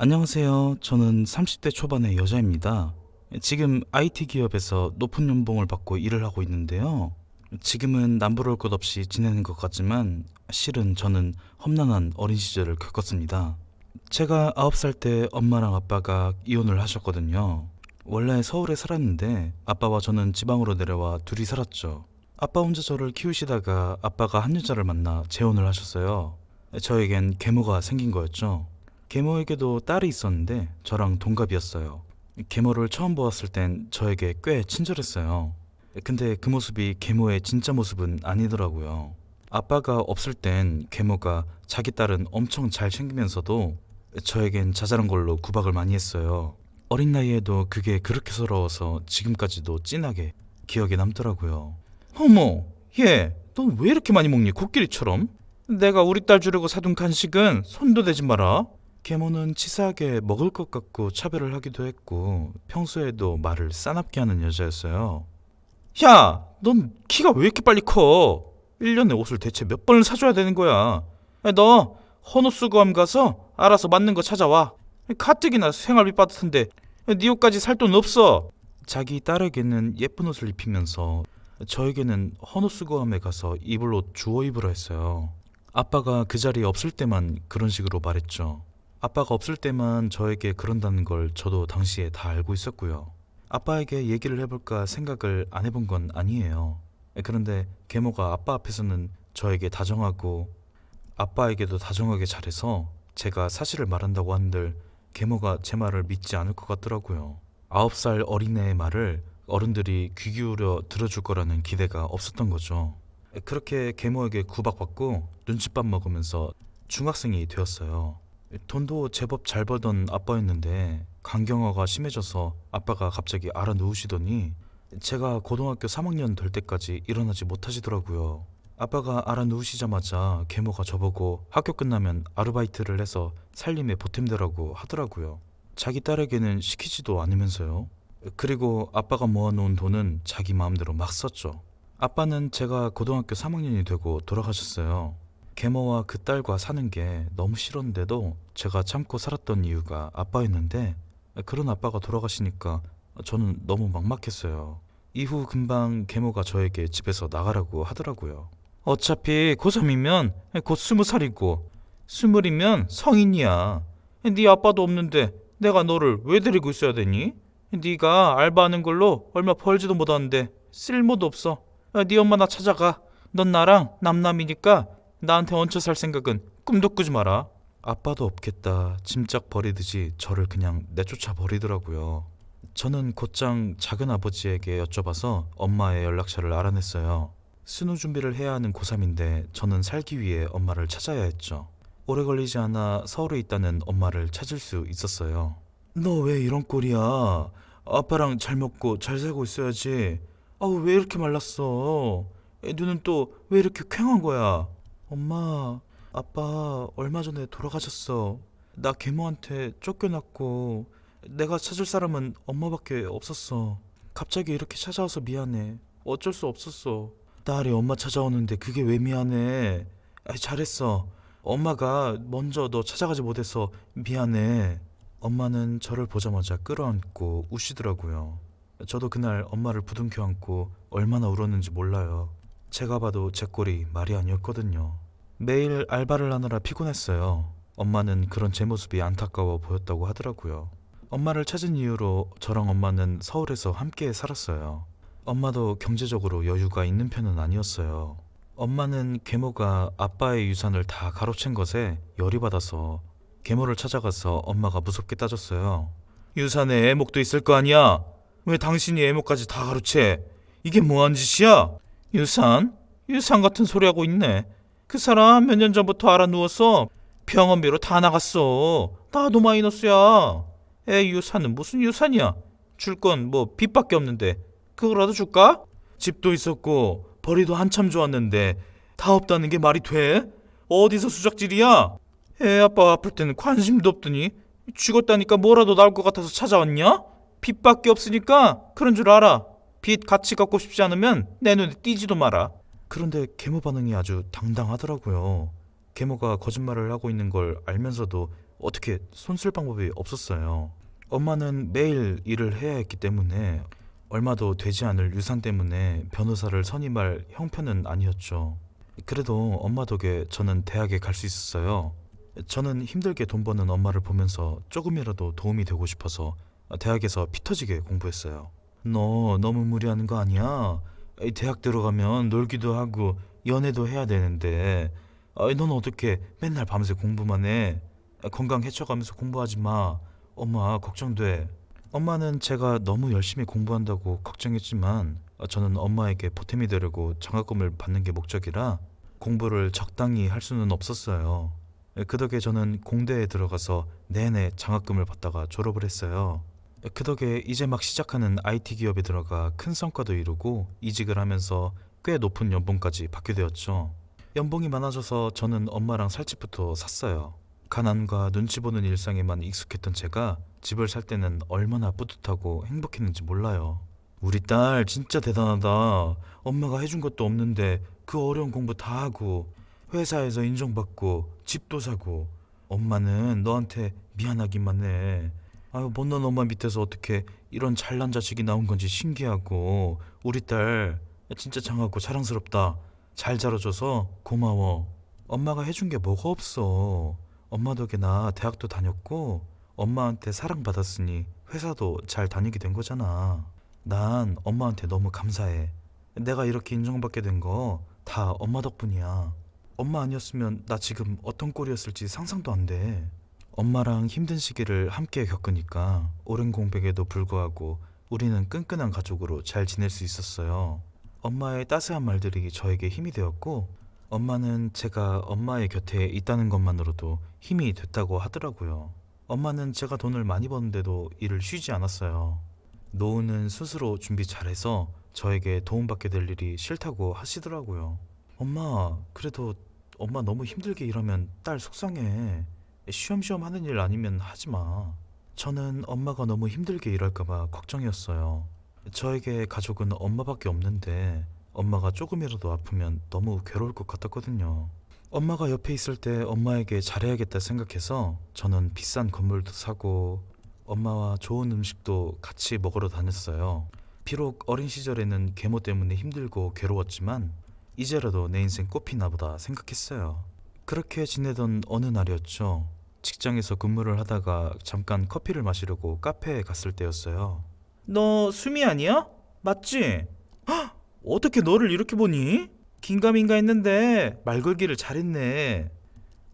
안녕하세요. 저는 30대 초반의 여자입니다. 지금 IT 기업에서 높은 연봉을 받고 일을 하고 있는데요. 지금은 남부러울 것 없이 지내는 것 같지만 실은 저는 험난한 어린 시절을 겪었습니다. 제가 9살 때 엄마랑 아빠가 이혼을 하셨거든요. 원래 서울에 살았는데 아빠와 저는 지방으로 내려와 둘이 살았죠. 아빠 혼자 저를 키우시다가 아빠가 한 여자를 만나 재혼을 하셨어요. 저에겐 계모가 생긴 거였죠. 계모에게도 딸이 있었는데 저랑 동갑이었어요. 계모를 처음 보았을 땐 저에게 꽤 친절했어요. 근데 그 모습이 계모의 진짜 모습은 아니더라고요. 아빠가 없을 땐 계모가 자기 딸은 엄청 잘 챙기면서도 저에겐 자잘한 걸로 구박을 많이 했어요. 어린 나이에도 그게 그렇게 서러워서 지금까지도 진하게 기억에 남더라고요. 어머, 얘, 넌 왜 이렇게 많이 먹니? 코끼리처럼? 내가 우리 딸 주려고 사둔 간식은 손도 대지 마라. 계모는 치사하게 먹을 것 같고 차별을 하기도 했고 평소에도 말을 싸납게 하는 여자였어요. 야, 넌 키가 왜 이렇게 빨리 커? 1년에 옷을 대체 몇 번을 사줘야 되는 거야? 야, 너 헌옷수거함 가서 알아서 맞는 거 찾아와. 가뜩이나 생활비 빠듯한데 네 옷까지 살 돈 없어. 자기 딸에게는 예쁜 옷을 입히면서 저에게는 헌옷수거함에 가서 입을 옷 주워 입으라 했어요. 아빠가 그 자리에 없을 때만 그런 식으로 말했죠. 아빠가 없을 때만 저에게 그런다는 걸 저도 당시에 다 알고 있었고요. 아빠에게 얘기를 해볼까 생각을 안 해본 건 아니에요. 그런데 계모가 아빠 앞에서는 저에게 다정하고 아빠에게도 다정하게 잘해서 제가 사실을 말한다고 한들 계모가 제 말을 믿지 않을 것 같더라고요. 아홉 살 어린애의 말을 어른들이 귀 기울여 들어줄 거라는 기대가 없었던 거죠. 그렇게 계모에게 구박받고 눈칫밥 먹으면서 중학생이 되었어요. 돈도 제법 잘 벌던 아빠였는데 간경화가 심해져서 아빠가 갑자기 알아 누우시더니 제가 고등학교 3학년 될 때까지 일어나지 못하시더라고요. 아빠가 알아 누우시자마자 계모가 저보고 학교 끝나면 아르바이트를 해서 살림에 보탬되라고 하더라고요. 자기 딸에게는 시키지도 않으면서요. 그리고 아빠가 모아놓은 돈은 자기 마음대로 막 썼죠. 아빠는 제가 고등학교 3학년이 되고 돌아가셨어요. 계모와 그 딸과 사는 게 너무 싫었는데도 제가 참고 살았던 이유가 아빠였는데 그런 아빠가 돌아가시니까 저는 너무 막막했어요. 이후 금방 계모가 저에게 집에서 나가라고 하더라고요. 어차피 고3이면 곧 스무 살이고 스물이면 성인이야. 네 아빠도 없는데 내가 너를 왜 데리고 있어야 되니? 네가 알바하는 걸로 얼마 벌지도 못하는데 쓸모도 없어. 네 엄마 나 찾아가. 넌 나랑 남남이니까 나한테 얹혀 살 생각은 꿈도 꾸지 마라. 아빠도 없겠다 짐짝 버리듯이 저를 그냥 내쫓아 버리더라고요. 저는 곧장 작은 아버지에게 여쭤봐서 엄마의 연락처를 알아냈어요. 스무 준비를 해야 하는 고3인데 저는 살기 위해 엄마를 찾아야 했죠. 오래 걸리지 않아 서울에 있다는 엄마를 찾을 수 있었어요. 너 왜 이런 꼴이야? 아빠랑 잘 먹고 잘 살고 있어야지. 아우 왜 이렇게 말랐어? 애 눈은 또 왜 이렇게 퀭한 거야? 엄마, 아빠 얼마 전에 돌아가셨어. 나 계모한테 쫓겨났고 내가 찾을 사람은 엄마밖에 없었어. 갑자기 이렇게 찾아와서 미안해. 어쩔 수 없었어. 딸이 엄마 찾아오는데 그게 왜 미안해? 아, 잘했어. 엄마가 먼저 너 찾아가지 못해서 미안해. 엄마는 저를 보자마자 끌어안고 우시더라고요. 저도 그날 엄마를 부둥켜 안고 얼마나 울었는지 몰라요. 제가 봐도 제 꼴이 말이 아니었거든요. 매일 알바를 하느라 피곤했어요. 엄마는 그런 제 모습이 안타까워 보였다고 하더라고요. 엄마를 찾은 이후로 저랑 엄마는 서울에서 함께 살았어요. 엄마도 경제적으로 여유가 있는 편은 아니었어요. 엄마는 계모가 아빠의 유산을 다 가로챈 것에 열이 받아서 계모를 찾아가서 엄마가 무섭게 따졌어요. 유산에 애목도 있을 거 아니야? 왜 당신이 애목까지 다 가로채? 이게 뭐하는 짓이야? 유산? 유산 같은 소리 하고 있네. 그 사람 몇 년 전부터 알아 누워서 병원비로 다 나갔어. 나도 마이너스야. 애 유산은 무슨 유산이야? 줄 건 뭐 빚밖에 없는데 그거라도 줄까? 집도 있었고 벌이도 한참 좋았는데 다 없다는 게 말이 돼? 어디서 수작질이야? 애 아빠 아플 때는 관심도 없더니 죽었다니까 뭐라도 나올 것 같아서 찾아왔냐? 빚밖에 없으니까 그런 줄 알아. 빚 같이 갚고 싶지 않으면 내 눈에 띄지도 마라. 그런데 계모 반응이 아주 당당하더라고요. 계모가 거짓말을 하고 있는 걸 알면서도 어떻게 손쓸 방법이 없었어요. 엄마는 매일 일을 해야 했기 때문에 얼마도 되지 않을 유산 때문에 변호사를 선임할 형편은 아니었죠. 그래도 엄마 덕에 저는 대학에 갈 수 있었어요. 저는 힘들게 돈 버는 엄마를 보면서 조금이라도 도움이 되고 싶어서 대학에서 피 터지게 공부했어요. 너 너무 무리하는 거 아니야? 이 대학 들어가면 놀기도 하고 연애도 해야 되는데 아이, 넌 어떻게 맨날 밤새 공부만 해? 건강 해쳐가면서 공부하지 마. 엄마 걱정돼. 엄마는 제가 너무 열심히 공부한다고 걱정했지만 저는 엄마에게 보탬이 되려고 장학금을 받는 게 목적이라 공부를 적당히 할 수는 없었어요. 그 덕에 저는 공대에 들어가서 내내 장학금을 받다가 졸업을 했어요. 그 덕에 이제 막 시작하는 IT 기업에 들어가 큰 성과도 이루고 이직을 하면서 꽤 높은 연봉까지 받게 되었죠. 연봉이 많아져서 저는 엄마랑 살 집부터 샀어요. 가난과 눈치 보는 일상에만 익숙했던 제가 집을 살 때는 얼마나 뿌듯하고 행복했는지 몰라요. 우리 딸 진짜 대단하다. 엄마가 해준 것도 없는데 그 어려운 공부 다 하고 회사에서 인정받고 집도 사고 엄마는 너한테 미안하기만 해. 아유 못난 엄마 밑에서 어떻게 이런 잘난 자식이 나온 건지 신기하고 우리 딸 진짜 장하고 자랑스럽다. 잘 자라줘서 고마워. 엄마가 해준 게 뭐가 없어. 엄마 덕에 나 대학도 다녔고 엄마한테 사랑받았으니 회사도 잘 다니게 된 거잖아. 난 엄마한테 너무 감사해. 내가 이렇게 인정받게 된 거 다 엄마 덕분이야. 엄마 아니었으면 나 지금 어떤 꼴이었을지 상상도 안 돼. 엄마랑 힘든 시기를 함께 겪으니까 오랜 공백에도 불구하고 우리는 끈끈한 가족으로 잘 지낼 수 있었어요. 엄마의 따스한 말들이 저에게 힘이 되었고 엄마는 제가 엄마의 곁에 있다는 것만으로도 힘이 됐다고 하더라고요. 엄마는 제가 돈을 많이 버는데도 일을 쉬지 않았어요. 노후는 스스로 준비 잘해서 저에게 도움받게 될 일이 싫다고 하시더라고요. 엄마, 그래도 엄마 너무 힘들게 일하면 딸 속상해. 쉬엄쉬엄 하는 일 아니면 하지 마. 저는 엄마가 너무 힘들게 일할까봐 걱정이었어요. 저에게 가족은 엄마밖에 없는데 엄마가 조금이라도 아프면 너무 괴로울 것 같았거든요. 엄마가 옆에 있을 때 엄마에게 잘해야겠다 생각해서 저는 비싼 건물도 사고 엄마와 좋은 음식도 같이 먹으러 다녔어요. 비록 어린 시절에는 계모 때문에 힘들고 괴로웠지만 이제라도 내 인생 꽃피나 보다 생각했어요. 그렇게 지내던 어느 날이었죠. 직장에서 근무를 하다가 잠깐 커피를 마시려고 카페에 갔을 때였어요. 너 수미 아니야? 맞지? 헉! 어떻게 너를 이렇게 보니? 긴가민가 했는데 말 걸기를 잘했네.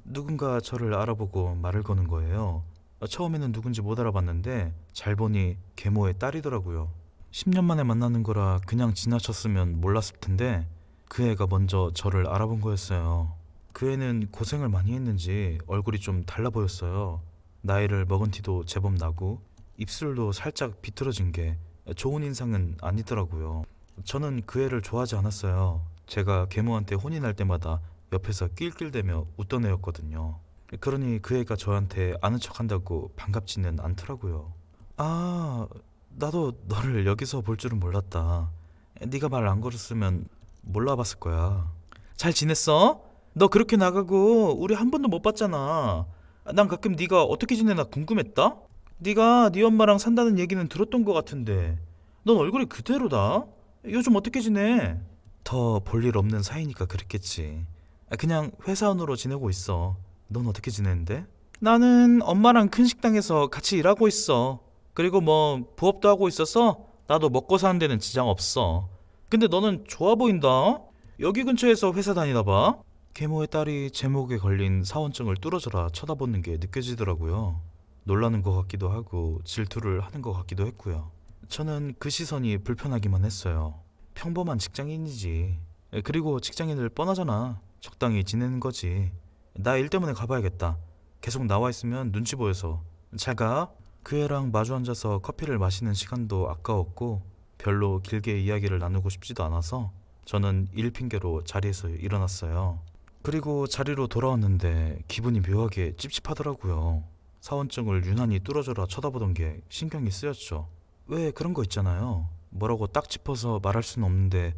누군가 저를 알아보고 말을 거는 거예요. 처음에는 누군지 못 알아봤는데 잘 보니 계모의 딸이더라고요. 10년 만에 만나는 거라 그냥 지나쳤으면 몰랐을 텐데 그 애가 먼저 저를 알아본 거였어요. 그 애는 고생을 많이 했는지 얼굴이 좀 달라 보였어요. 나이를 먹은 티도 제법 나고 입술도 살짝 비틀어진 게 좋은 인상은 아니더라고요. 저는 그 애를 좋아하지 않았어요. 제가 계모한테 날 때마다 옆에서 낄낄대며 웃던 애였거든요. 그러니 그 애가 저한테 아는 척 한다고 반갑지는 않더라고요. 아, 나도 너를 여기서 볼 줄은 몰랐다. 네가 말 안 걸었으면 몰라봤을 거야. 잘 지냈어? 너 그렇게 나가고 우리 한 번도 못 봤잖아. 난 가끔 네가 어떻게 지내나 궁금했다. 네가 네 엄마랑 산다는 얘기는 들었던 것 같은데 넌 얼굴이 그대로다. 요즘 어떻게 지내? 더 볼 일 없는 사이니까 그랬겠지. 아, 그냥 회사원으로 지내고 있어. 넌 어떻게 지내는데? 나는 엄마랑 큰 식당에서 같이 일하고 있어. 그리고 뭐 부업도 하고 있어서 나도 먹고 사는 데는 지장 없어. 근데 너는 좋아 보인다. 여기 근처에서 회사 다니다 봐. 계모의 딸이 제목에 걸린 사원증을 뚫어져라 쳐다보는 게 느껴지더라고요. 놀라는 것 같기도 하고 질투를 하는 것 같기도 했고요. 저는 그 시선이 불편하기만 했어요. 평범한 직장인이지. 에, 그리고 직장인들 뻔하잖아. 적당히 지내는 거지. 나 일 때문에 가봐야겠다. 계속 나와 있으면 눈치 보여서. 잘 가. 그 애랑 마주 앉아서 커피를 마시는 시간도 아까웠고 별로 길게 이야기를 나누고 싶지도 않아서 저는 일 핑계로 자리에서 일어났어요. 그리고 자리로 돌아왔는데 기분이 묘하게 찝찝하더라고요. 사원증을 유난히 뚫어져라 쳐다보던 게 신경이 쓰였죠. 왜 그런 거 있잖아요. 뭐라고 딱 짚어서 말할 수는 없는데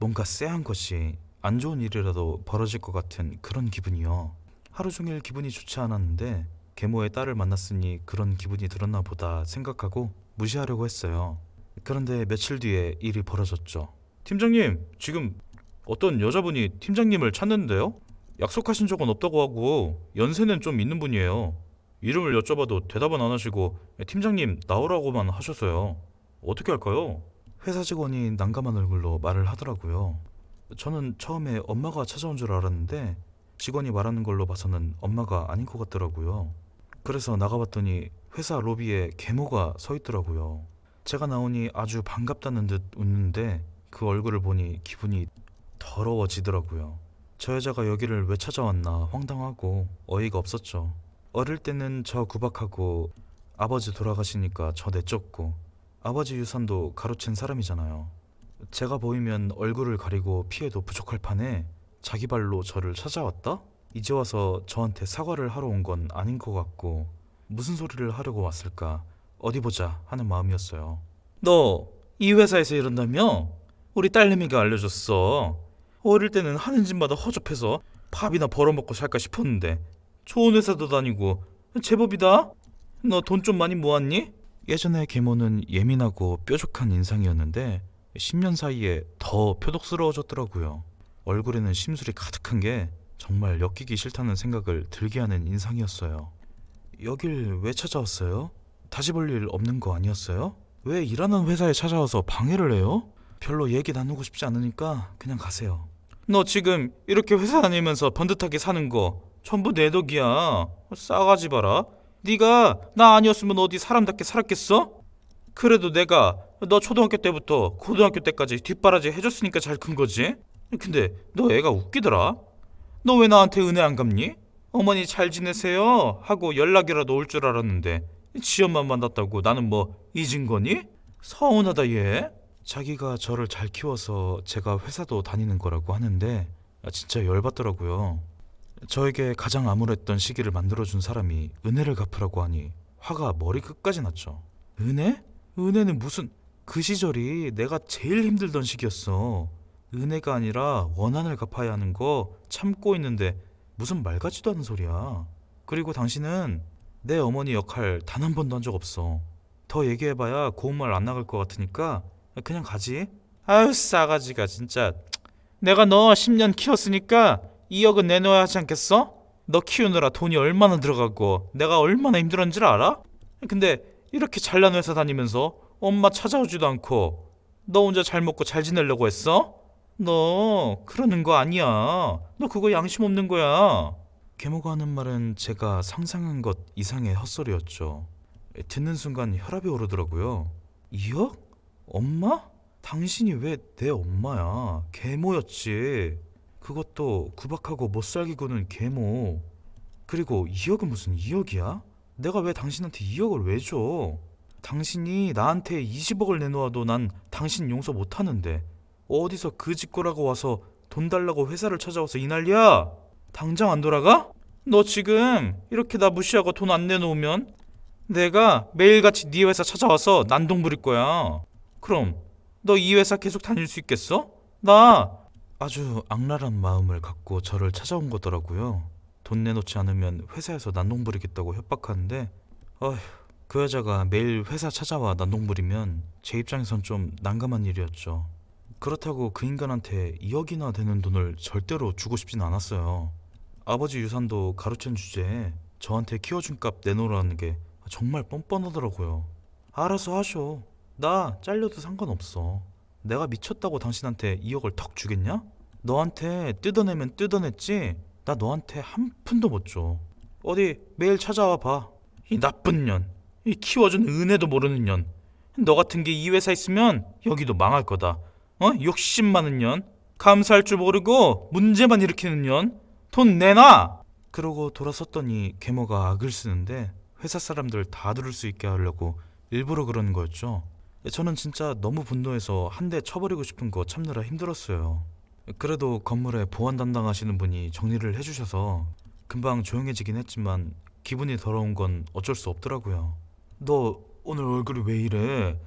뭔가 쎄한 것이 안 좋은 일이라도 벌어질 것 같은 그런 기분이요. 하루 종일 기분이 좋지 않았는데 계모의 딸을 만났으니 그런 기분이 들었나 보다 생각하고 무시하려고 했어요. 그런데 며칠 뒤에 일이 벌어졌죠. 팀장님, 지금 어떤 여자분이 팀장님을 찾는데요? 약속하신 적은 없다고 하고 연세는 좀 있는 분이에요. 이름을 여쭤봐도 대답은 안 하시고 팀장님 나오라고만 하셨어요. 어떻게 할까요? 회사 직원이 난감한 얼굴로 말을 하더라고요. 저는 처음에 엄마가 찾아온 줄 알았는데 직원이 말하는 걸로 봐서는 엄마가 아닌 것 같더라고요. 그래서 나가봤더니 회사 로비에 계모가 서 있더라고요. 제가 나오니 아주 반갑다는 듯 웃는데 그 얼굴을 보니 기분이 더러워지더라고요. 저 여자가 여기를 왜 찾아왔나 황당하고 어이가 없었죠. 어릴 때는 저 구박하고 아버지 돌아가시니까 저 내쫓고 아버지 유산도 가로챈 사람이잖아요. 제가 보이면 얼굴을 가리고 피해도 부족할 판에 자기 발로 저를 찾아왔다? 이제 와서 저한테 사과를 하러 온 건 아닌 것 같고 무슨 소리를 하려고 왔을까 어디 보자 하는 마음이었어요. 너 이 회사에서 일한다며? 우리 딸내미가 알려줬어. 어릴 때는 하는 짓마다 허접해서 밥이나 벌어먹고 살까 싶었는데 좋은 회사도 다니고 제법이다. 너 돈 좀 많이 모았니? 예전에 계모는 예민하고 뾰족한 인상이었는데 10년 사이에 더 표독스러워졌더라고요. 얼굴에는 심술이 가득한 게 정말 엮이기 싫다는 생각을 들게 하는 인상이었어요. 여길 왜 찾아왔어요? 다시 볼 일 없는 거 아니었어요? 왜 일하는 회사에 찾아와서 방해를 해요? 별로 얘기 나누고 싶지 않으니까 그냥 가세요. 너 지금 이렇게 회사 다니면서 번듯하게 사는 거 전부 내 덕이야. 싸가지 봐라. 네가 나 아니었으면 어디 사람답게 살았겠어? 그래도 내가 너 초등학교 때부터 고등학교 때까지 뒷바라지 해줬으니까 잘 큰 거지. 근데 너 애가 웃기더라. 너 왜 나한테 은혜 안 갚니? 어머니 잘 지내세요 하고 연락이라도 올 줄 알았는데 지엄만 만났다고 나는 뭐 잊은 거니? 서운하다 얘. 자기가 저를 잘 키워서 제가 회사도 다니는 거라고 하는데 아, 진짜 열받더라고요. 저에게 가장 암울했던 시기를 만들어준 사람이 은혜를 갚으라고 하니 화가 머리 끝까지 났죠. 은혜? 은혜는 무슨 그 시절이 내가 제일 힘들던 시기였어. 은혜가 아니라 원한을 갚아야 하는 거 참고 있는데 무슨 말 같지도 않은 소리야. 그리고 당신은 내 어머니 역할 단 한 번도 한 적 없어. 더 얘기해봐야 고운 말 안 나갈 것 같으니까 그냥 가지. 아유 싸가지가 진짜. 내가 너 10년 키웠으니까 2억은 내놓아야 하지 않겠어? 너 키우느라 돈이 얼마나 들어가고 내가 얼마나 힘들었는지 알아? 근데 이렇게 잘난 회사 다니면서 엄마 찾아오지도 않고 너 혼자 잘 먹고 잘 지내려고 했어? 너 그러는 거 아니야. 너 그거 양심 없는 거야. 계모가 하는 말은 제가 상상한 것 이상의 헛소리였죠. 듣는 순간 혈압이 오르더라고요. 2억? 엄마? 당신이 왜 내 엄마야? 계모였지. 그것도 구박하고 못 살게 구는 계모. 그리고 2억은 무슨 2억이야? 내가 왜 당신한테 2억을 왜 줘? 당신이 나한테 20억을 내놓아도 난 당신 용서 못 하는데 어디서 그 짓거라고 와서 돈 달라고 회사를 찾아와서 이 난리야? 당장 안 돌아가? 너 지금 이렇게 나 무시하고 돈 안 내놓으면 내가 매일같이 네 회사 찾아와서 난동 부릴 거야. 그럼 너 이 회사 계속 다닐 수 있겠어? 나 아주 악랄한 마음을 갖고 저를 찾아온 거더라고요. 돈 내놓지 않으면 회사에서 난동 부리겠다고 협박하는데 어휴 그 여자가 매일 회사 찾아와 난동 부리면 제 입장에선 좀 난감한 일이었죠. 그렇다고 그 인간한테 2억이나 되는 돈을 절대로 주고 싶진 않았어요. 아버지 유산도 가로챈 주제에 저한테 키워준 값 내놓으라는 게 정말 뻔뻔하더라고요. 알아서 하쇼. 나 잘려도 상관없어. 내가 미쳤다고 당신한테 2억을 턱 주겠냐? 너한테 뜯어내면 뜯어냈지? 나 너한테 한 푼도 못 줘. 어디 매일 찾아와 봐. 이 나쁜 년. 이 키워준 은혜도 모르는 년. 너 같은 게 이 회사 있으면 여기도 망할 거다. 어? 욕심 많은 년. 감사할 줄 모르고 문제만 일으키는 년. 돈 내놔! 그러고 돌아섰더니 계모가 악을 쓰는데 회사 사람들 다 들을 수 있게 하려고 일부러 그러는 거였죠. 저는 진짜 너무 분노해서 한 대 쳐버리고 싶은 거 참느라 힘들었어요. 그래도 건물에 보안 담당하시는 분이 정리를 해주셔서 금방 조용해지긴 했지만 기분이 더러운 건 어쩔 수 없더라고요. 너 오늘 얼굴이 왜 이래?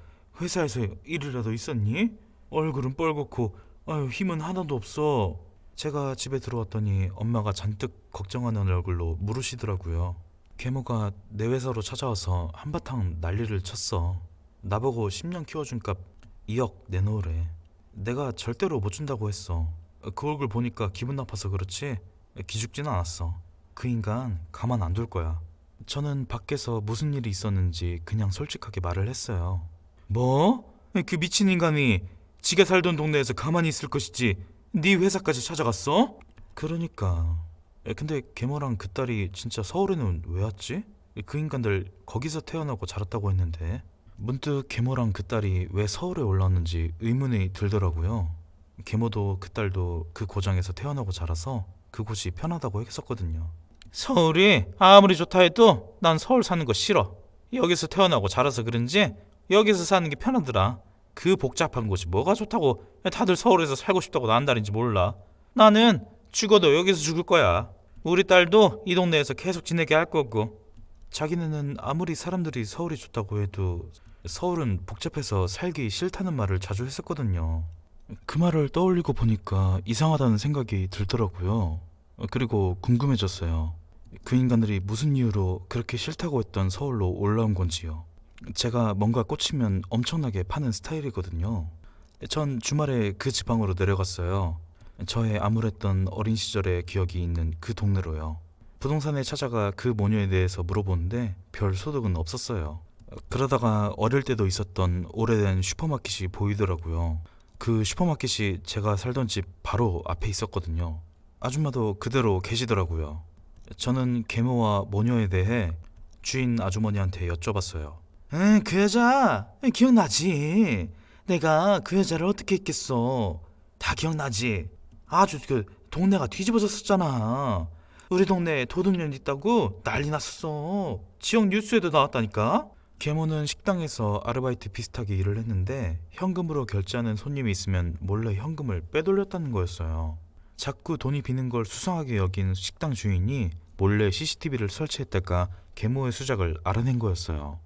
회사에서 일이라도 있었니? 얼굴은 뻘겋고 아유 힘은 하나도 없어. 제가 집에 들어왔더니 엄마가 잔뜩 걱정하는 얼굴로 물으시더라고요. 계모가 내 회사로 찾아와서 한바탕 난리를 쳤어. 나보고 10년 키워준 값 2억 내놓으래. 내가 절대로 못 준다고 했어. 그 얼굴 보니까 기분 나빠서 그렇지 기죽지는 않았어. 그 인간 가만 안 둘 거야. 저는 밖에서 무슨 일이 있었는지 그냥 솔직하게 말을 했어요. 뭐? 그 미친 인간이 지가 살던 동네에서 가만히 있을 것이지 네 회사까지 찾아갔어? 그러니까 근데 계모랑 그 딸이 진짜 서울에는 왜 왔지? 그 인간들 거기서 태어나고 자랐다고 했는데 문득 계모랑 그 딸이 왜 서울에 올라왔는지 의문이 들더라고요. 계모도 그 딸도 그 고장에서 태어나고 자라서 그곳이 편하다고 했었거든요. 서울이 아무리 좋다 해도 난 서울 사는 거 싫어. 여기서 태어나고 자라서 그런지 여기서 사는 게 편하더라. 그 복잡한 곳이 뭐가 좋다고 다들 서울에서 살고 싶다고 난다는지 몰라. 나는 죽어도 여기서 죽을 거야. 우리 딸도 이 동네에서 계속 지내게 할 거고. 자기네는 아무리 사람들이 서울이 좋다고 해도 서울은 복잡해서 살기 싫다는 말을 자주 했었거든요. 그 말을 떠올리고 보니까 이상하다는 생각이 들더라고요. 어, 그리고 궁금해졌어요. 그 인간들이 무슨 이유로 그렇게 싫다고 했던 서울로 올라온 건지요. 제가 뭔가 꽂히면 엄청나게 파는 스타일이거든요. 전 주말에 그 지방으로 내려갔어요. 저의 암울했던 어린 시절의 기억이 있는 그 동네로요. 부동산에 찾아가 그 모녀에 대해서 물어보는데 별 소득은 없었어요. 그러다가 어릴 때도 있었던 오래된 슈퍼마켓이 보이더라고요. 그 슈퍼마켓이 제가 살던 집 바로 앞에 있었거든요. 아줌마도 그대로 계시더라고요. 저는 계모와 모녀에 대해 주인 아주머니한테 여쭤봤어요. 응, 그 여자 기억나지? 내가 그 여자를 어떻게 했겠어? 다 기억나지? 아주 그 동네가 뒤집어졌었잖아. 우리 동네에 도둑년 있다고 난리 났었어. 지역 뉴스에도 나왔다니까. 계모는 식당에서 아르바이트 비슷하게 일을 했는데 현금으로 결제하는 손님이 있으면 몰래 현금을 빼돌렸다는 거였어요. 자꾸 돈이 비는 걸 수상하게 여긴 식당 주인이 몰래 CCTV를 설치했다가 계모의 수작을 알아낸 거였어요.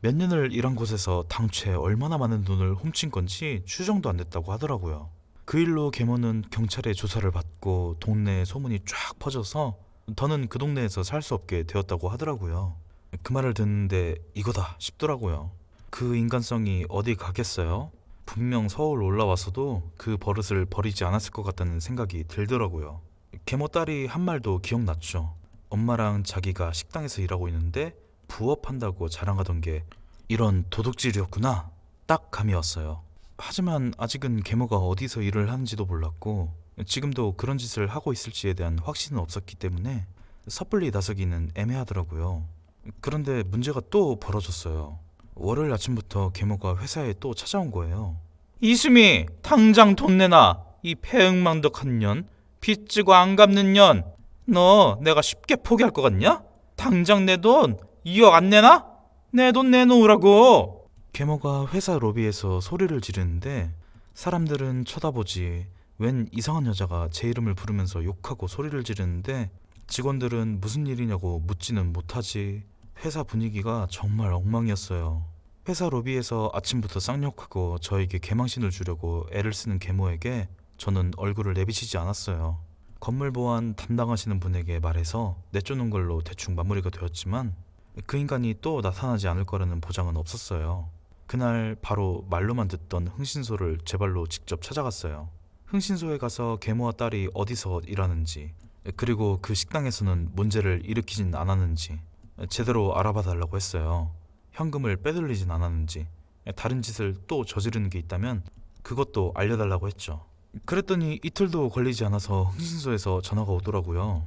몇 년을 일한 곳에서 당최 얼마나 많은 돈을 훔친 건지 추정도 안 됐다고 하더라고요. 그 일로 계모는 경찰에 조사를 받고 동네에 소문이 쫙 퍼져서 더는 그 동네에서 살 수 없게 되었다고 하더라고요. 그 말을 듣는데 이거다 싶더라고요. 그 인간성이 어디 가겠어요? 분명 서울 올라와서도 그 버릇을 버리지 않았을 것 같다는 생각이 들더라고요. 계모 딸이 한 말도 기억났죠. 엄마랑 자기가 식당에서 일하고 있는데 부업한다고 자랑하던 게 이런 도둑질이었구나. 딱 감이 왔어요. 하지만 아직은 계모가 어디서 일을 하는지도 몰랐고 지금도 그런 짓을 하고 있을지에 대한 확신은 없었기 때문에 섣불리 나서기는 애매하더라고요. 그런데 문제가 또 벌어졌어요. 월요일 아침부터 계모가 회사에 또 찾아온 거예요. 이수미, 당장 돈 내놔. 이 폐응망덕한 년, 빚지고 안 갚는 년. 너 내가 쉽게 포기할 것 같냐? 당장 내 돈 2억 안 내놔? 내돈 내놓으라고. 계모가 회사 로비에서 소리를 지르는데 사람들은 쳐다보지. 웬 이상한 여자가 제 이름을 부르면서 욕하고 소리를 지르는데 직원들은 무슨 일이냐고 묻지는 못하지. 회사 분위기가 정말 엉망이었어요. 회사 로비에서 아침부터 쌍욕하고 저에게 개망신을 주려고 애를 쓰는 계모에게 저는 얼굴을 내비치지 않았어요. 건물 보안 담당하시는 분에게 말해서 내쫓는 걸로 대충 마무리가 되었지만 그 인간이 또 나타나지 않을 거라는 보장은 없었어요. 그날 바로 말로만 듣던 흥신소를 제 발로 직접 찾아갔어요. 흥신소에 가서 계모와 딸이 어디서 일하는지 그리고 그 식당에서는 문제를 일으키진 않았는지 제대로 알아봐 달라고 했어요. 현금을 빼돌리진 않았는지 다른 짓을 또 저지르는 게 있다면 그것도 알려달라고 했죠. 그랬더니 이틀도 걸리지 않아서 흥신소에서 전화가 오더라고요.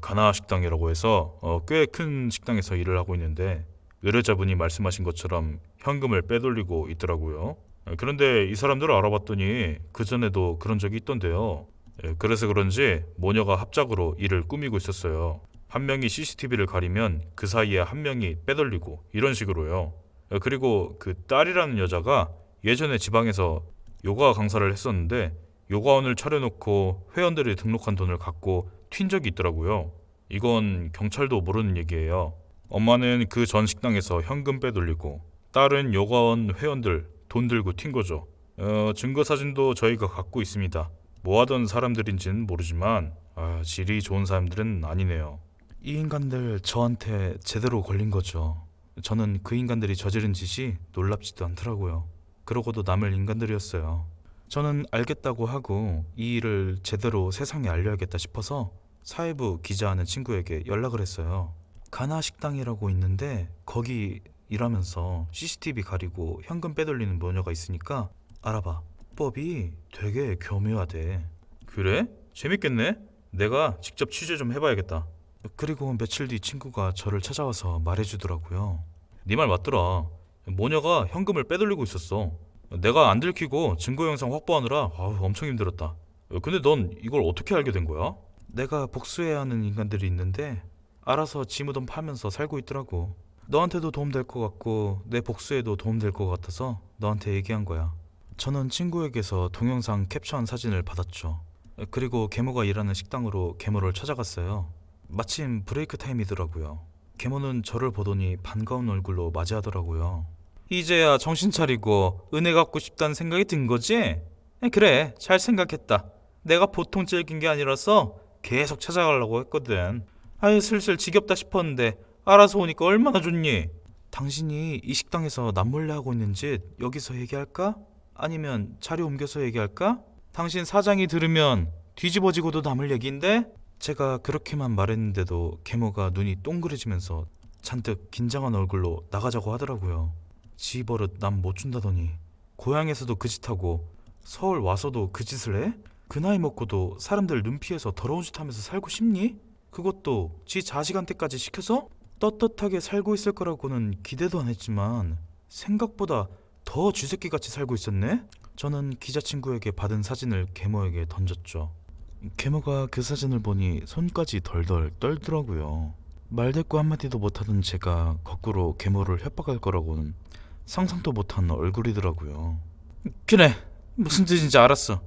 가나 식당이라고 해서 어, 꽤큰 식당에서 일을 하고 있는데 의뢰자분이 말씀하신 것처럼 현금을 빼돌리고 있더라고요. 에, 그런데 이 사람들을 알아봤더니 그 전에도 그런 적이 있던데요. 에, 그래서 그런지 모녀가 합작으로 일을 꾸미고 있었어요. 한 명이 CCTV를 가리면 그 사이에 한 명이 빼돌리고 이런 식으로요. 에, 그리고 그 딸이라는 여자가 예전에 지방에서 요가 강사를 했었는데 요가원을 차려놓고 회원들이 등록한 돈을 갖고 튄 적이 있더라고요. 이건 경찰도 모르는 얘기예요. 엄마는 그 전 식당에서 현금 빼돌리고 딸은 요가원 회원들 돈 들고 튄 거죠. 어, 증거 사진도 저희가 갖고 있습니다. 뭐 하던 사람들인지는 모르지만 아, 질이 좋은 사람들은 아니네요. 이 인간들 저한테 제대로 걸린 거죠. 저는 그 인간들이 저지른 짓이 놀랍지도 않더라고요. 그러고도 남을 인간들이었어요. 저는 알겠다고 하고 이 일을 제대로 세상에 알려야겠다 싶어서 사회부 기자하는 친구에게 연락을 했어요. 가나 식당이라고 있는데 거기 일하면서 CCTV 가리고 현금 빼돌리는 모녀가 있으니까 알아봐. 법이 되게 교묘하대. 그래? 재밌겠네. 내가 직접 취재 좀 해봐야겠다. 그리고 며칠 뒤 친구가 저를 찾아와서 말해주더라고요. 네 말 맞더라. 모녀가 현금을 빼돌리고 있었어. 내가 안 들키고 증거 영상 확보하느라 아우, 엄청 힘들었다. 근데 넌 이걸 어떻게 알게 된 거야? 내가 복수해야 하는 인간들이 있는데 알아서 지무돈 파면서 살고 있더라고. 너한테도 도움될 것 같고 내 복수에도 도움될 것 같아서 너한테 얘기한 거야. 저는 친구에게서 동영상 캡처한 사진을 받았죠. 그리고 계모가 일하는 식당으로 계모를 찾아갔어요. 마침 브레이크 타임이더라고요. 계모는 저를 보더니 반가운 얼굴로 맞이하더라고요. 이제야 정신 차리고 은혜 갚고 싶다는 생각이 든 거지? 에, 그래, 잘 생각했다. 내가 보통 즐긴 게 아니라서 계속 찾아가려고 했거든. 아예 슬슬 지겹다 싶었는데 알아서 오니까 얼마나 좋니? 당신이 이 식당에서 남몰래 하고 있는 짓 여기서 얘기할까? 아니면 자리 옮겨서 얘기할까? 당신 사장이 들으면 뒤집어지고도 남을 얘기인데? 제가 그렇게만 말했는데도 계모가 눈이 동그래지면서 잔뜩 긴장한 얼굴로 나가자고 하더라고요. 지 버릇 남 못 준다더니 고향에서도 그 짓하고 서울 와서도 그 짓을 해? 그 나이 먹고도 사람들 눈 피해서 더러운 짓 하면서 살고 싶니? 그것도 지 자식한테까지 시켜서? 떳떳하게 살고 있을 거라고는 기대도 안 했지만 생각보다 더 쥐새끼같이 살고 있었네? 저는 기자 친구에게 받은 사진을 계모에게 던졌죠. 계모가 그 사진을 보니 손까지 덜덜 떨더라고요. 말대꾸 한마디도 못하던 제가 거꾸로 계모를 협박할 거라고는 상상도 못한 얼굴이더라고요. 그래, 무슨 뜻인지 알았어.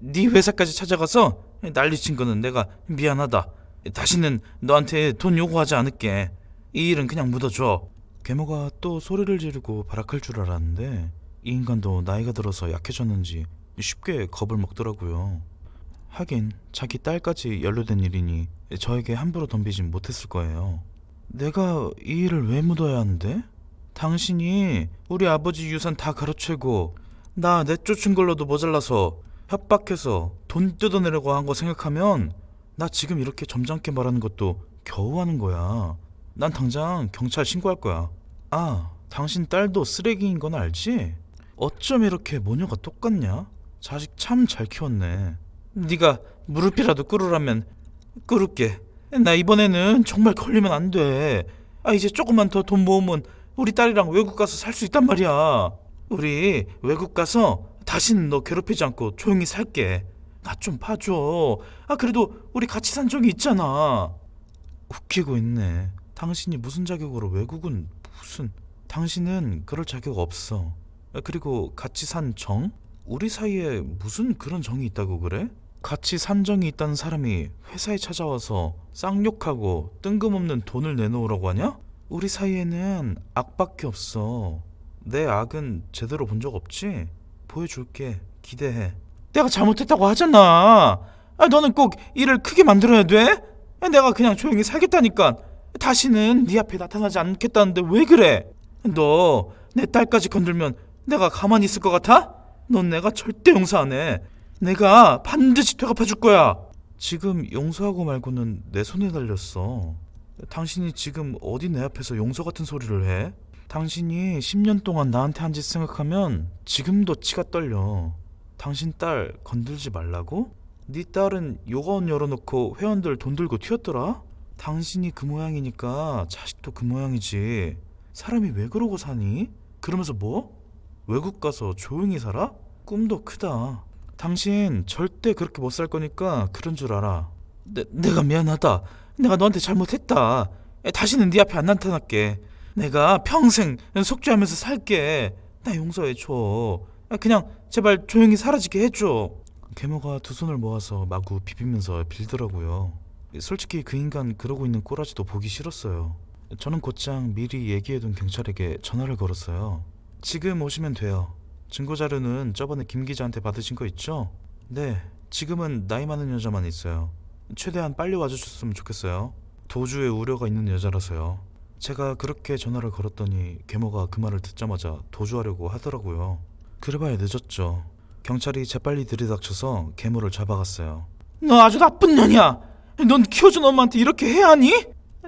네 회사까지 찾아가서 난리친 거는 내가 미안하다. 다시는 너한테 돈 요구하지 않을게. 이 일은 그냥 묻어줘. 계모가 또 소리를 지르고 발악할 줄 알았는데 이 인간도 나이가 들어서 약해졌는지 쉽게 겁을 먹더라고요. 하긴 자기 딸까지 연루된 일이니 저에게 함부로 덤비진 못했을 거예요. 내가 이 일을 왜 묻어야 하는데? 당신이 우리 아버지 유산 다 가로채고 나 내쫓은 걸로도 모자라서 협박해서 돈 뜯어내려고 한 거 생각하면 나 지금 이렇게 점잖게 말하는 것도 겨우 하는 거야. 난 당장 경찰 신고할 거야. 아, 당신 딸도 쓰레기인 건 알지? 어쩜 이렇게 모녀가 똑같냐? 자식 참 잘 키웠네. 네가 무릎이라도 꿇으라면 꿇을게. 나 이번에는 정말 걸리면 안 돼. 아 이제 조금만 더 돈 모으면 우리 딸이랑 외국 가서 살 수 있단 말이야. 우리 외국 가서 다시는 너 괴롭히지 않고 조용히 살게. 나 좀 봐줘. 아 그래도 우리 같이 산 적이 있잖아. 웃기고 있네. 당신이 무슨 자격으로 외국은 무슨? 당신은 그럴 자격 없어. 아, 그리고 같이 산 정? 우리 사이에 무슨 그런 정이 있다고 그래? 같이 산 정이 있다는 사람이 회사에 찾아와서 쌍욕하고 뜬금없는 돈을 내놓으라고 하냐? 우리 사이에는 악밖에 없어. 내 악은 제대로 본 적 없지? 보여줄게. 기대해. 내가 잘못했다고 하잖아. 아, 너는 꼭 일을 크게 만들어야 돼? 아, 내가 그냥 조용히 살겠다니까. 다시는 네 앞에 나타나지 않겠다는데 왜 그래? 너 내 딸까지 건들면 내가 가만히 있을 것 같아? 넌 내가 절대 용서 안 해. 내가 반드시 되갚아 줄 거야. 지금 용서하고 말고는 내 손에 달렸어. 당신이 지금 어디 내 앞에서 용서 같은 소리를 해? 당신이 10년 동안 나한테 한 짓 생각하면 지금도 치가 떨려. 당신 딸 건들지 말라고? 네 딸은 요가원 열어놓고 회원들 돈 들고 튀었더라? 당신이 그 모양이니까 자식도 그 모양이지. 사람이 왜 그러고 사니? 그러면서 뭐? 외국 가서 조용히 살아? 꿈도 크다. 당신 절대 그렇게 못 살 거니까 그런 줄 알아. 내, 내가 미안하다. 내가 너한테 잘못했다. 에, 다시는 네 앞에 안 나타날게. 내가 평생 속죄하면서 살게. 나 용서해줘. 아, 그냥 제발 조용히 사라지게 해줘. 계모가 두 손을 모아서 마구 비비면서 빌더라고요. 솔직히 그 인간 그러고 있는 꼬라지도 보기 싫었어요. 저는 곧장 미리 얘기해둔 경찰에게 전화를 걸었어요. 지금 오시면 돼요. 증거 자료는 저번에 김 기자한테 받으신 거 있죠? 네. 지금은 나이 많은 여자만 있어요. 최대한 빨리 와주셨으면 좋겠어요. 도주의 우려가 있는 여자라서요. 제가 그렇게 전화를 걸었더니 계모가 그 말을 듣자마자 도주하려고 하더라고요. 그래봐야 늦었죠. 경찰이 재빨리 들이닥쳐서 계모를 잡아갔어요. 너 아주 나쁜 년이야. 넌 키워준 엄마한테 이렇게 해야 하니?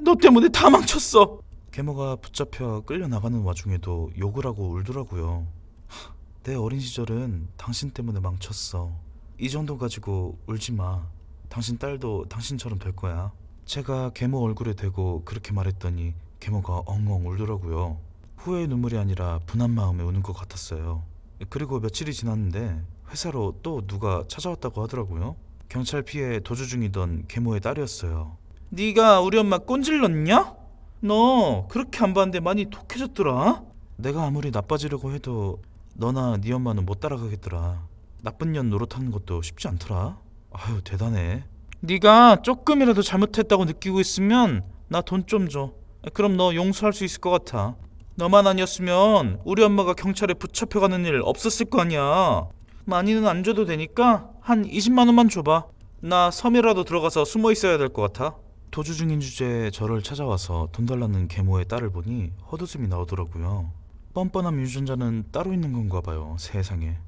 너 때문에 다 망쳤어. 계모가 붙잡혀 끌려 나가는 와중에도 욕을 하고 울더라고요. 하, 내 어린 시절은 당신 때문에 망쳤어. 이 정도 가지고 울지 마. 당신 딸도 당신처럼 될 거야. 제가 계모 얼굴에 대고 그렇게 말했더니 계모가 엉엉 울더라고요. 후회의 눈물이 아니라 분한 마음에 우는 것 같았어요. 그리고 며칠이 지났는데 회사로 또 누가 찾아왔다고 하더라고요. 경찰 피해 도주 중이던 계모의 딸이었어요. 네가 우리 엄마 꼰질렀냐? 너 그렇게 안 봤는데 많이 독해졌더라. 내가 아무리 나빠지려고 해도 너나 네 엄마는 못 따라가겠더라. 나쁜 년 노릇하는 것도 쉽지 않더라. 아유 대단해. 네가 조금이라도 잘못했다고 느끼고 있으면 나 돈 좀 줘. 그럼 너 용서할 수 있을 것 같아. 너만 아니었으면 우리 엄마가 경찰에 붙잡혀가는 일 없었을 거 아니야. 많이는 안 줘도 되니까 한 20만 원만 줘봐. 나 섬이라도 들어가서 숨어 있어야 될 것 같아. 도주 중인 주제에 저를 찾아와서 돈 달라는 계모의 딸을 보니 헛웃음이 나오더라고요. 뻔뻔한 유전자는 따로 있는 건가 봐요. 세상에.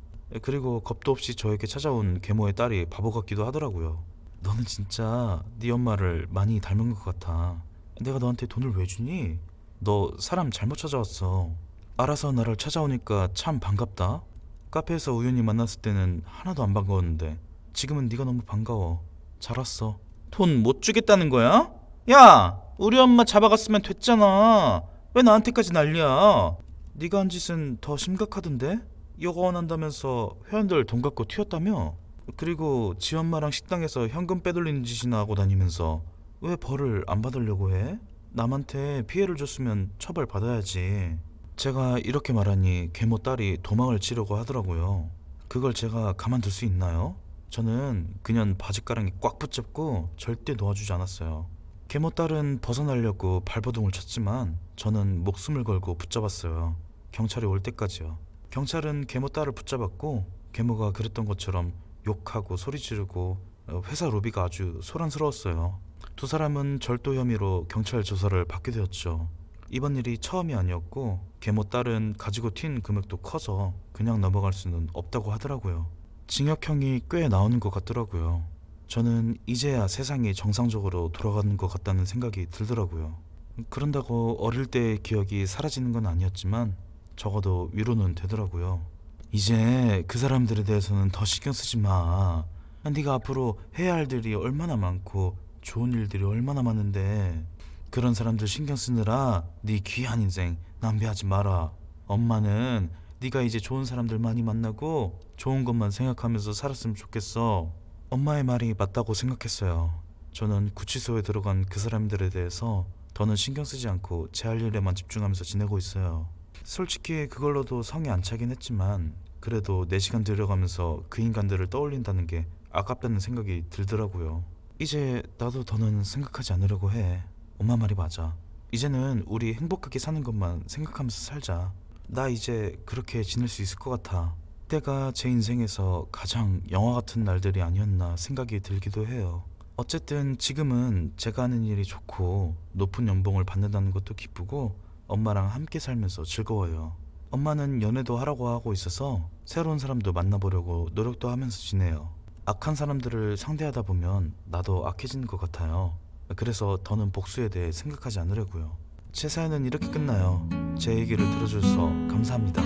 그리고 겁도 없이 저에게 찾아온 계모의 딸이 바보 같기도 하더라고요. 너는 진짜 네 엄마를 많이 닮은 것 같아. 내가 너한테 돈을 왜 주니? 너 사람 잘못 찾아왔어. 알아서 나를 찾아오니까 참 반갑다. 카페에서 우연히 만났을 때는 하나도 안 반가웠는데 지금은 네가 너무 반가워. 잘 왔어. 돈 못 주겠다는 거야? 야, 우리 엄마 잡아갔으면 됐잖아. 왜 나한테까지 난리야? 네가 한 짓은 더 심각하던데? 여가원 한다면서 회원들 돈 갖고 튀었다며? 그리고 지 엄마랑 식당에서 현금 빼돌리는 짓이나 하고 다니면서 왜 벌을 안 받으려고 해? 남한테 피해를 줬으면 처벌 받아야지. 제가 이렇게 말하니 계모 딸이 도망을 치려고 하더라고요. 그걸 제가 가만둘 수 있나요? 저는 그년 바지가랑이 꽉 붙잡고 절대 놓아주지 않았어요. 계모 딸은 벗어나려고 발버둥을 쳤지만 저는 목숨을 걸고 붙잡았어요. 경찰이 올 때까지요. 경찰은 계모 딸을 붙잡았고 계모가 그랬던 것처럼 욕하고 소리 지르고 어, 회사 로비가 아주 소란스러웠어요. 두 사람은 절도 혐의로 경찰 조사를 받게 되었죠. 이번 일이 처음이 아니었고 계모 딸은 가지고 튄 금액도 커서 그냥 넘어갈 수는 없다고 하더라고요. 징역형이 꽤 나오는 것 같더라고요. 저는 이제야 세상이 정상적으로 돌아가는 것 같다는 생각이 들더라고요. 그런다고 어릴 때의 기억이 사라지는 건 아니었지만 적어도 위로는 되더라고요. 이제 그 사람들에 대해서는 더 신경 쓰지 마. 네가 앞으로 해야 할 일이 얼마나 많고 좋은 일들이 얼마나 많은데 그런 사람들 신경 쓰느라 네 귀한 인생 낭비하지 마라. 엄마는 네가 이제 좋은 사람들 많이 만나고 좋은 것만 생각하면서 살았으면 좋겠어. 엄마의 말이 맞다고 생각했어요. 저는 구치소에 들어간 그 사람들에 대해서 더는 신경 쓰지 않고 제 할 일에만 집중하면서 지내고 있어요. 솔직히 그걸로도 성이 안 차긴 했지만 그래도 4시간 들여가면서 그 인간들을 떠올린다는 게 아깝다는 생각이 들더라고요. 이제 나도 더는 생각하지 않으려고 해. 엄마 말이 맞아. 이제는 우리 행복하게 사는 것만 생각하면서 살자. 나 이제 그렇게 지낼 수 있을 것 같아. 때가 제 인생에서 가장 영화 같은 날들이 아니었나 생각이 들기도 해요. 어쨌든 지금은 제가 하는 일이 좋고 높은 연봉을 받는다는 것도 기쁘고 엄마랑 함께 살면서 즐거워요. 엄마는 연애도 하라고 하고 있어서 새로운 사람도 만나보려고 노력도 하면서 지내요. 악한 사람들을 상대하다 보면 나도 악해지는 것 같아요. 그래서 더는 복수에 대해 생각하지 않으려고요. 제 사연은 이렇게 끝나요. 제 얘기를 들어줘서 감사합니다.